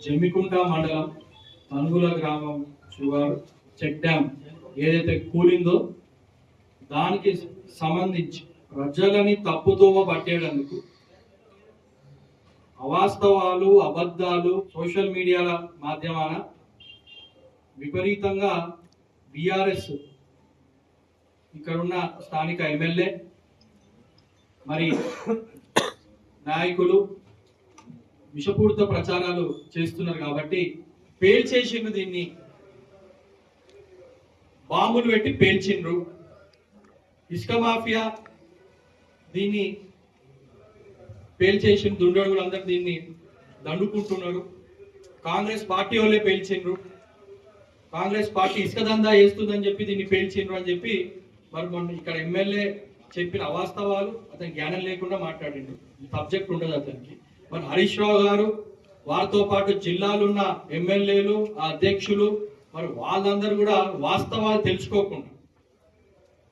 జమ్మికుంట మండలం తనుగుల గ్రామం శివారు చెక్ డ్యామ్ ఏదైతే కూలిందో దానికి సంబంధించి ప్రజలని తప్పుదోవ పట్టేటందుకు అవాస్తవాలు అబద్ధాలు సోషల్ మీడియాల మాధ్యమాన విపరీతంగా బీఆర్ఎస్ ఇక్కడున్న స్థానిక ఎమ్మెల్యే మరి నాయకులు విషపూరిత ప్రచారాలు చేస్తున్నారు కాబట్టి పేల్చేసిండు దీన్ని. బాంబులు పెట్టి పేల్చిండ్రు. ఇసుక మాఫియా దీన్ని పేల్చేసిన దుండగులు దీన్ని దండుకుంటున్నారు. కాంగ్రెస్ పార్టీ వాళ్ళే పేల్చిండ్రు. కాంగ్రెస్ పార్టీ ఇసుక దందా వేస్తుందని చెప్పి దీన్ని పేల్చిండ్రు అని చెప్పి మరి మొన్న ఇక్కడ ఎమ్మెల్యే చెప్పిన అవాస్తవాలు అతని జ్ఞానం లేకుండా మాట్లాడిండు. సబ్జెక్ట్ ఉండదు అతనికి. మరి హరీష్ రావు గారు వారితో పాటు జిల్లాలున్న ఎమ్మెల్యేలు అధ్యక్షులు మరి వాళ్ళందరూ కూడా వాస్తవాలు తెలుసుకోకుండా.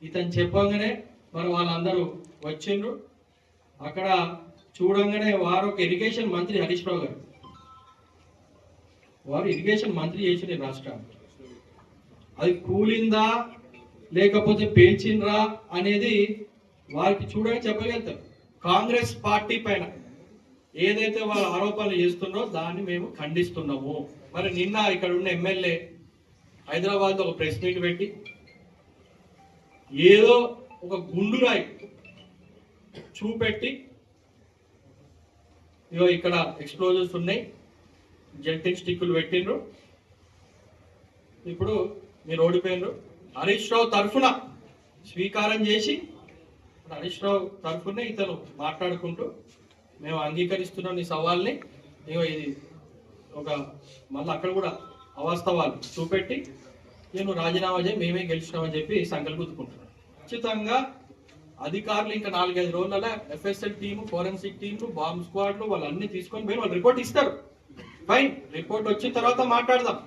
ఇతను చెప్పంగానే మరి వాళ్ళందరూ వచ్చిండ్రు. అక్కడ చూడంగానే వారు ఒక ఇరిగేషన్ మంత్రి హరీష్ రావు గారు. వారు ఇరిగేషన్ మంత్రి చేసిన రాష్ట్రానికి. అది కూలిందా లేకపోతే పేల్చిండ్రా అనేది వారికి చూడని చెప్పగలుగుతారు. కాంగ్రెస్ పార్టీ పైన ఏదైతే వాళ్ళ ఆరోపణలు చేస్తున్నారో దాన్ని మేము ఖండిస్తున్నాము. మరి నిన్న ఇక్కడ ఉన్న ఎమ్మెల్యే హైదరాబాద్ ఒక ప్రెస్ మీట్ పెట్టి ఏదో ఒక గుండురాయి చూపెట్టి ఇగో ఇక్కడ ఎక్స్ప్లోజర్స్ ఉన్నాయి. జెంటింగ్ స్టిక్కులు పెట్టిండ్రు. ఇప్పుడు మీరు ఓడిపోయినరు. హరీష్ రావు తరఫున స్వీకారం చేసి హరీష్ రావు తరఫునే ఇతను మాట్లాడుకుంటూ మేము అంగీకరిస్తున్నాం ఈ సవాల్ని. ఇగో ఇది ఒక మళ్ళీ అక్కడ కూడా అవాస్తవాలు చూపెట్టి నేను రాజీనామా చేయి మేమే గెలిచినామని చెప్పి సంకల్పం గుర్తుకుంటున్నాను. ఖచ్చితంగా అధికారులు ఇంకా నాలుగైదు రోజులలో FSL team forensic team bomb స్క్వాడ్లు వాళ్ళు అన్ని తీసుకొని పోయి వాళ్ళు రిపోర్ట్ ఇస్తారు. ఫైన్ రిపోర్ట్ వచ్చిన తర్వాత మాట్లాడదాం.